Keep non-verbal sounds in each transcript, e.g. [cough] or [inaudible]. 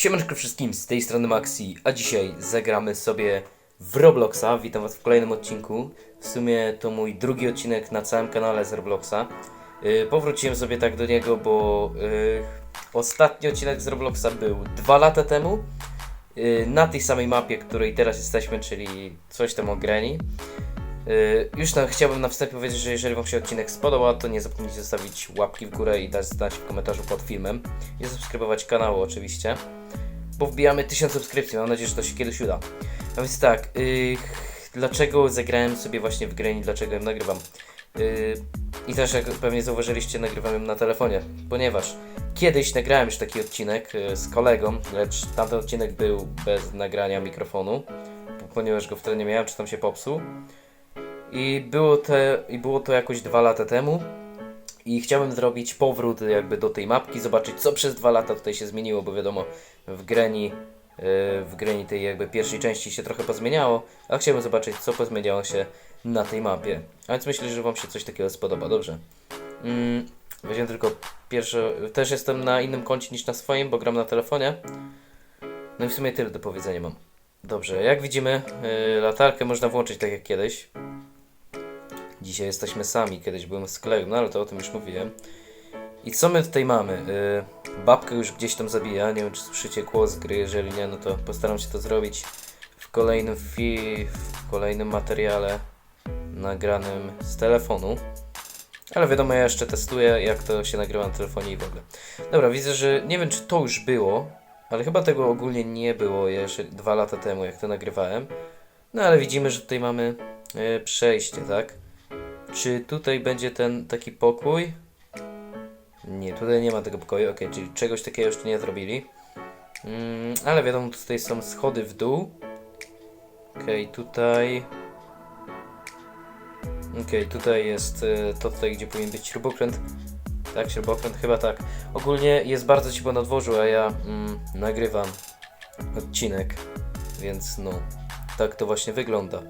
Siemanko wszystkim, z tej strony Maxi, a dzisiaj zagramy sobie w Robloxa. Witam was w kolejnym odcinku. W sumie to mój drugi odcinek na całym kanale z Robloxa. Yy, powróciłem sobie tak do niego, bo yy, ostatni odcinek z Robloxa był dwa lata temu. Yy, na tej samej mapie, której teraz jesteśmy, czyli coś tam o Granny. Yy, już na, chciałbym na wstępie powiedzieć, że jeżeli Wam się odcinek spodobał, to nie zapomnijcie zostawić łapki w górę i dać znać w komentarzu pod filmem. I subskrybować kanału oczywiście, bo wbijamy 1000 subskrypcji, mam nadzieję, że to się kiedyś uda. A więc tak, yy, dlaczego zagrałem sobie właśnie w grę i dlaczego ją nagrywam? Yy, I też jak pewnie zauważyliście, nagrywam ją na telefonie, ponieważ kiedyś nagrałem już taki odcinek yy, z kolegą, lecz tamten odcinek był bez nagrania mikrofonu, ponieważ go wtedy nie miałem, czy tam się popsuł. I było, te, I było to jakoś dwa lata temu. I chciałem zrobić powrót jakby do tej mapki, zobaczyć co przez dwa lata tutaj się zmieniło, bo wiadomo w Greni, yy, w Greni tej jakby pierwszej części się trochę pozmieniało, a chciałbym zobaczyć co pozmieniało się na tej mapie. A więc myślę, że Wam się coś takiego spodoba, dobrze. Mm, weźmiemy tylko pierwsze, też jestem na innym koncie niż na swoim, bo gram na telefonie. No i w sumie tyle do powiedzenia mam. Dobrze, jak widzimy, yy, latarkę można włączyć tak jak kiedyś. Dzisiaj jesteśmy sami, kiedyś byłem w skleju, no ale to o tym już mówiłem. I co my tutaj mamy? Yy, babkę już gdzieś tam zabija, nie wiem czy słyszycie głos gry, jeżeli nie, no to postaram się to zrobić w kolejnym fi w kolejnym materiale nagranym z telefonu. Ale wiadomo, ja jeszcze testuję, jak to się nagrywa na telefonie i w ogóle. Dobra, widzę, że nie wiem, czy to już było, ale chyba tego ogólnie nie było jeszcze dwa lata temu, jak to nagrywałem. No ale widzimy, że tutaj mamy e, przejście, tak? Czy tutaj będzie ten taki pokój? Nie, tutaj nie ma tego pokoju, ok, czyli czegoś takiego jeszcze nie zrobili. Mm, ale wiadomo, tutaj są schody w dół. Ok, tutaj. Ok, tutaj jest e, to tutaj, gdzie powinien być śrubokręt. Tak, śrubokręt, chyba tak. Ogólnie jest bardzo ciepło na dworzu, a ja mm, nagrywam odcinek, więc no, tak to właśnie wygląda.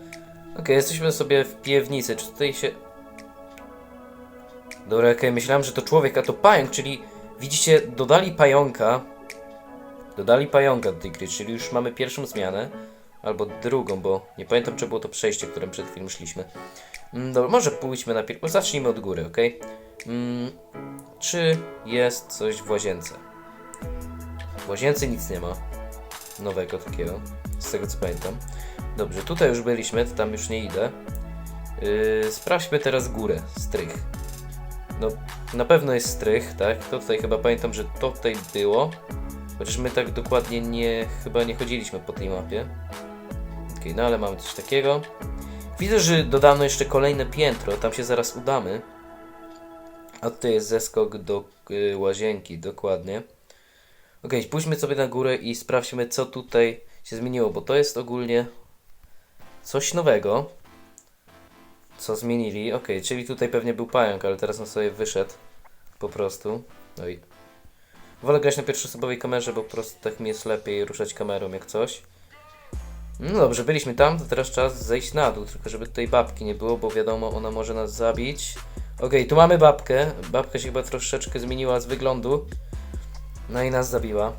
Ok, jesteśmy sobie w piwnicy. Czy tutaj się. Dobra, okej, myślałem, że to człowiek, a to pająk, czyli widzicie, dodali pająka. Dodali pająka do tej gry, czyli już mamy pierwszą zmianę. Albo drugą, bo nie pamiętam, czy było to przejście, którym przed chwilą szliśmy. Mm, dobra, może pójdźmy najpierw. Zacznijmy od góry, ok? Mm, czy jest coś w łazience? W łazience nic nie ma. Nowego takiego, z tego co pamiętam. Dobrze, tutaj już byliśmy, to tam już nie idę. Yy, sprawdźmy teraz górę, strych. No, na pewno jest strych, tak? To tutaj chyba pamiętam, że to tutaj było. Chociaż my tak dokładnie nie, chyba nie chodziliśmy po tej mapie. Okej, no ale mamy coś takiego. Widzę, że dodano jeszcze kolejne piętro, tam się zaraz udamy. A tutaj jest zeskok do y, łazienki, dokładnie. Okej, pójdźmy sobie na górę i sprawdźmy, co tutaj się zmieniło, bo to jest ogólnie coś nowego. Co zmienili? Ok, czyli tutaj pewnie był pająk, ale teraz on sobie wyszedł. Po prostu. No i. Wolę grać na pierwszoosobowej kamerze, bo po prostu tak mi jest lepiej ruszać kamerą jak coś. No dobrze, byliśmy tam, to teraz czas zejść na dół, tylko żeby tutaj babki nie było, bo wiadomo, ona może nas zabić. Okej, tu mamy babkę. Babka się chyba troszeczkę zmieniła z wyglądu. No i nas zabiła.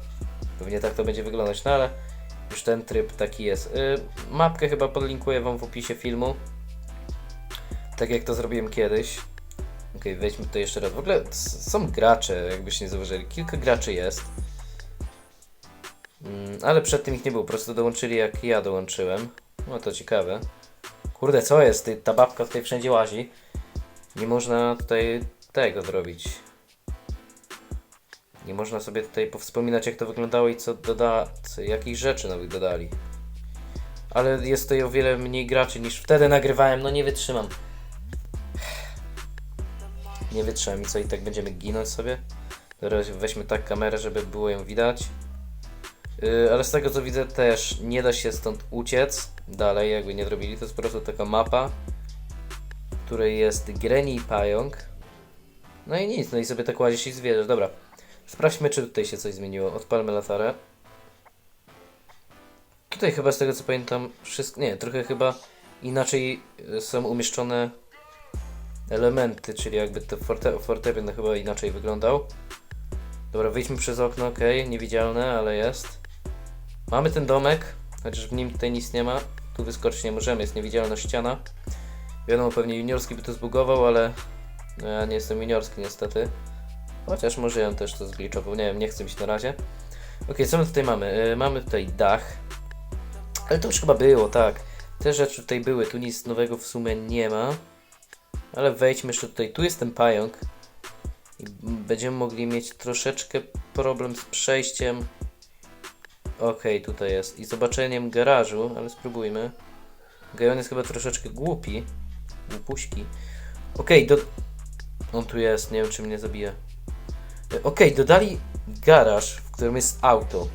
Pewnie tak to będzie wyglądać, no ale już ten tryb taki jest. Yy, mapkę chyba podlinkuję Wam w opisie filmu. Tak jak to zrobiłem kiedyś. Ok, wejdźmy tutaj jeszcze raz. W ogóle są gracze, jakbyście nie zauważyli. Kilka graczy jest. Mm, ale przed tym ich nie było, po prostu dołączyli jak ja dołączyłem. No to ciekawe. Kurde, co jest? Ta babka tutaj wszędzie łazi. Nie można tutaj tego zrobić. Nie można sobie tutaj powspominać jak to wyglądało i co doda... jakich rzeczy nowych dodali. Ale jest tutaj o wiele mniej graczy niż wtedy nagrywałem, no nie wytrzymam. Nie wytrzymam i co i tak będziemy ginąć sobie? Teraz weźmy tak kamerę, żeby było ją widać. Yy, ale z tego co widzę też nie da się stąd uciec dalej, jakby nie zrobili. To jest po prostu taka mapa, której jest Granny i pająk. No i nic, no i sobie tak łazisz i zwierzysz. Dobra, sprawdźmy czy tutaj się coś zmieniło. Odpalmy latarę. Tutaj chyba z tego co pamiętam wszystko, nie, trochę chyba inaczej y, są umieszczone elementy, czyli jakby to forte, fortepian chyba inaczej wyglądał. Dobra, wyjdźmy przez okno, ok, niewidzialne, ale jest. mamy ten domek, chociaż w nim tutaj nic nie ma. Tu wyskoczyć nie możemy, jest niewidzialna ściana. Wiadomo, pewnie juniorski by to zbugował, ale no ja nie jestem juniorski niestety. Chociaż może ja też to zgliczował, nie wiem, nie chcę się na razie. Ok, co my tutaj mamy? Y, mamy tutaj dach. Ale to już chyba było, tak. Te rzeczy tutaj były, tu nic nowego w sumie nie ma. Ale wejdźmy jeszcze tutaj, tu jest ten pająk. I będziemy mogli mieć troszeczkę problem z przejściem. Okej, tutaj jest. I zobaczeniem garażu, ale spróbujmy. Okej, on jest chyba troszeczkę głupi. Głupuśki. Okej, do... On tu jest, nie wiem czy mnie zabije. E, Okej, dodali garaż, w którym jest auto.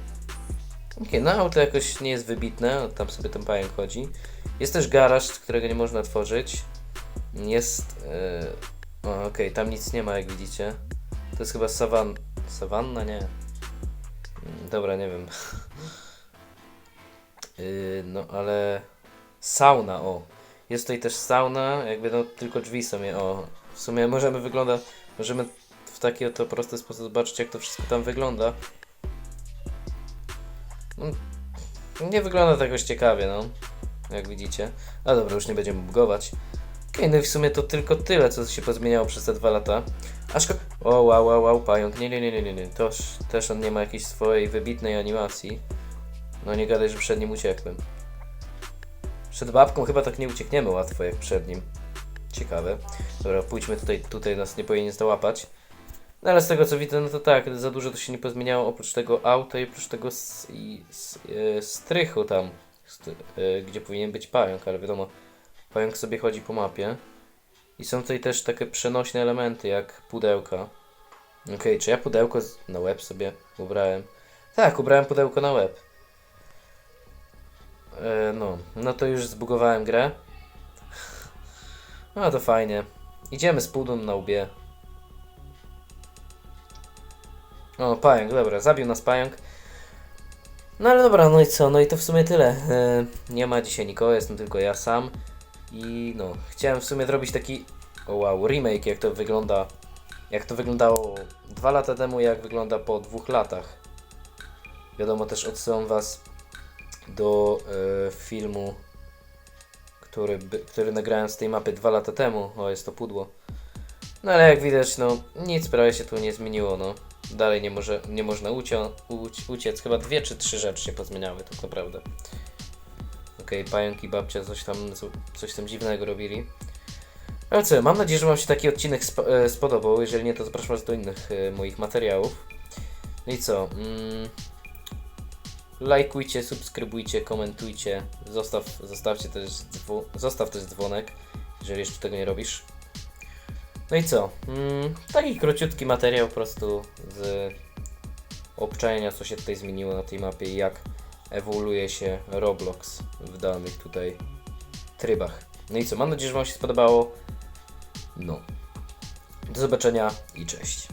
Okej, no auto jakoś nie jest wybitne, tam sobie ten pająk chodzi. Jest też garaż, którego nie można tworzyć. Jest... Yy... Okej, tam nic nie ma jak widzicie. To jest chyba sawan... Sawanna? Nie. Mm, Dobra, nie wiem. Yy, [laughs] no ale... Sauna, o. Jest tutaj też sauna, jakby no tylko drzwi są je, o. W sumie możemy wygląda... Możemy w taki oto prosty sposób zobaczyć jak to wszystko tam wygląda. No, nie wygląda to jakoś ciekawie, no. Jak widzicie. A dobra, już nie będziemy bugować. Okej, no i w sumie to tylko tyle, co się pozmieniało przez te dwa lata. Aż O, wow, wow, wow, pająk. Nie, nie, nie, nie, nie, nie. Toż też on nie ma jakiejś swojej wybitnej animacji. No nie gadaj, że przed nim uciekłem. Przed babką chyba tak nie uciekniemy łatwo jak przed nim. Ciekawe. Dobra, pójdźmy tutaj, tutaj nas nie powinien załapać. No ale z tego co widzę, no to tak, za dużo to się nie pozmieniało oprócz tego auta i oprócz tego s, i, s, e, strychu tam, st, e, gdzie powinien być pająk, ale wiadomo, pająk sobie chodzi po mapie. I są tutaj też takie przenośne elementy jak pudełka. Okej, czy ja pudełko na łeb sobie ubrałem? Tak, ubrałem pudełko na łeb. E, no, no to już zbugowałem grę. No to fajnie. Idziemy z pudą na łbie. O, pająk, dobra, zabił nas pająk. No ale dobra, no i co? No i to w sumie tyle. E, nie ma dzisiaj nikogo, jestem tylko ja sam. I no, chciałem w sumie zrobić taki, wow, remake, jak to wygląda, jak to wyglądało dwa lata temu, jak wygląda po dwóch latach. Wiadomo, też odsyłam Was do e, filmu, który, który nagrałem z tej mapy dwa lata temu. O, jest to pudło. No ale jak widać, no nic prawie się tu nie zmieniło, no. Dalej nie, może, nie można ucio, uci, uciec. Chyba dwie czy trzy rzeczy się pozmieniały, tak naprawdę. Okej, pająk i babcia coś tam, co- coś tam dziwnego robili. Ale co, mam nadzieję, że Wam się taki odcinek sp e, spodobał. Jeżeli nie, to zapraszam Was do innych e, moich materiałów. No i co? Mm, lajkujcie, subskrybujcie, komentujcie. Zostaw, zostawcie też dzwo- zostaw też dzwonek, jeżeli jeszcze tego nie robisz. No i co? Mm, taki króciutki materiał po prostu z obczajenia, co się tutaj zmieniło na tej mapie i jak ewoluuje się Roblox w danych tutaj trybach. No i co? Mam nadzieję, że Wam się spodobało. No. Do zobaczenia i cześć.